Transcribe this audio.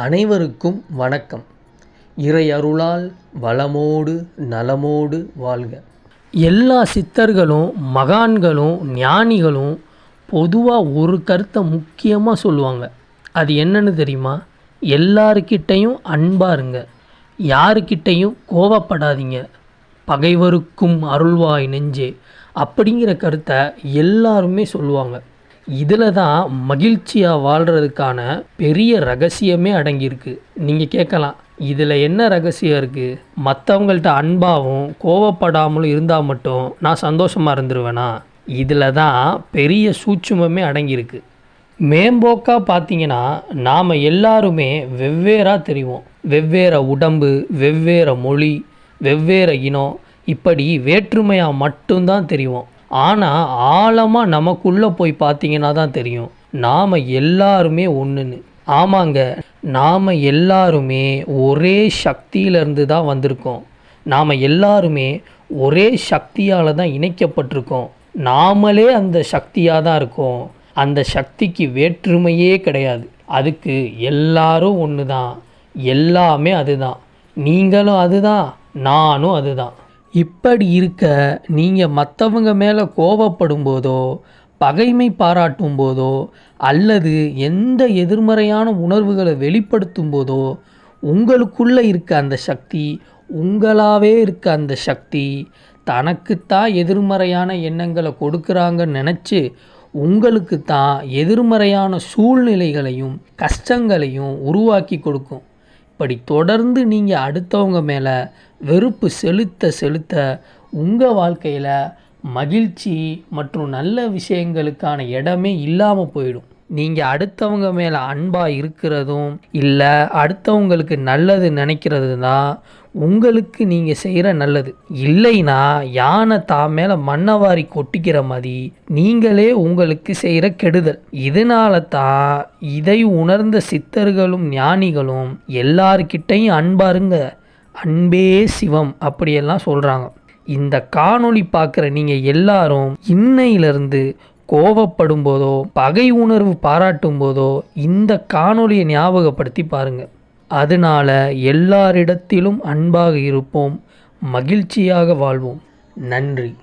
அனைவருக்கும் வணக்கம். இறை அருளால் வளமோடு நலமோடு வாழ்க. எல்லா சித்தர்களும் மகான்களும் ஞானிகளும் பொதுவாக ஒரு கருத்தை முக்கியமாக சொல்லுவாங்க. அது என்னன்னு தெரியுமா? எல்லாருக்கிட்டையும் அன்பாருங்க யாருக்கிட்டையும் கோவப்படாதீங்க. பகைவருக்கும் அருள்வாய் நெஞ்சே அப்படிங்கிற கருத்தை எல்லாருமே சொல்லுவாங்க. இதில் தான் மகிழ்ச்சியாக வாழ்கிறதுக்கான பெரிய ரகசியமே அடங்கியிருக்கு. நீங்கள் கேட்கலாம் இதில் என்ன ரகசியம் இருக்குது மற்றவங்கள்ட்ட அன்பாகவும் கோவப்படாமலும் இருந்தால் மட்டும் நான் சந்தோஷமாக இருந்துருவேனா? இதில் தான் பெரிய சூட்சுமமே அடங்கியிருக்கு. மேம்போக்காக பார்த்தீங்கன்னா நாம் எல்லாருமே வெவ்வேறாக தெரிவோம். வெவ்வேறு உடம்பு வெவ்வேறு மொழி வெவ்வேறு இனம் இப்படி வேற்றுமையாக மட்டும்தான் தெரிவோம். ஆனால் ஆழமாக நமக்குள்ளே போய் பார்த்தீங்கன்னா தான் தெரியும். நாம் எல்லாருமே ஒன்றுன்னு ஆமாங்க நாம் எல்லாருமே ஒரே சக்தியிலேருந்து தான் வந்திருக்கோம். நாம் எல்லாருமே ஒரே சக்தியால் தான் இணைக்கப்பட்டிருக்கோம். நாமளே அந்த சக்தியாக தான் இருக்கோம். அந்த சக்திக்கு வேற்றுமையே கிடையாது. அதுக்கு எல்லாரும் ஒன்று தான் எல்லாமே அதுதான். நீங்களும் அதுதான். நானும் அதுதான். இப்படி இருக்க நீங்கள் மற்றவங்க மேலே கோபப்படும் போதோ பகைமை பாராட்டும் போதோ அல்லது எந்த எதிர்மறையான உணர்வுகளை வெளிப்படுத்தும் போதோ உங்களுக்குள்ளே இருக்க அந்த சக்தி உங்களாகவே இருக்க அந்த சக்தி தனக்குத்தான் எதிர்மறையான எண்ணங்களை கொடுக்குறாங்கன்னு நினச்சி உங்களுக்கு தான் எதிர்மறையான சூழ்நிலைகளையும் கஷ்டங்களையும் உருவாக்கி கொடுக்கும். இப்படி தொடர்ந்து நீங்கள் அடுத்தவங்க மேலே வெறுப்பு செலுத்த செலுத்த உங்கள் வாழ்க்கையில் மகிழ்ச்சி மற்றும் நல்ல விஷயங்களுக்கான இடமே இல்லாமல் போயிடும். நீங்கள் அடுத்தவங்க மேலே அன்பாக இருக்கிறதும் இல்லை அடுத்தவங்களுக்கு நல்லது நினைக்கிறது தான் உங்களுக்கு நீங்கள் செய்கிற நல்லது. இல்லைன்னா யானை தான் மேலே மண்ணவாரி கொட்டிக்கிற மாதிரி நீங்களே உங்களுக்கு செய்கிற கெடுதல். இதனால தான் இதை உணர்ந்த சித்தர்களும் ஞானிகளும் எல்லார்கிட்டையும் அன்பாருங்க. அன்பே சிவம் அப்படியெல்லாம் சொல்கிறாங்க இந்த காணொளி பார்க்குற நீங்கள் எல்லாரும் இன்னையிலிருந்து கோவப்படும் போதோ பகை உணர்வு பாராட்டும் போதோ இந்த காணொளியை ஞாபகப்படுத்தி பாருங்கள் அதனால எல்லாரிடத்திலும் அன்பாக இருப்போம் மகிழ்ச்சியாக வாழ்வோம். நன்றி.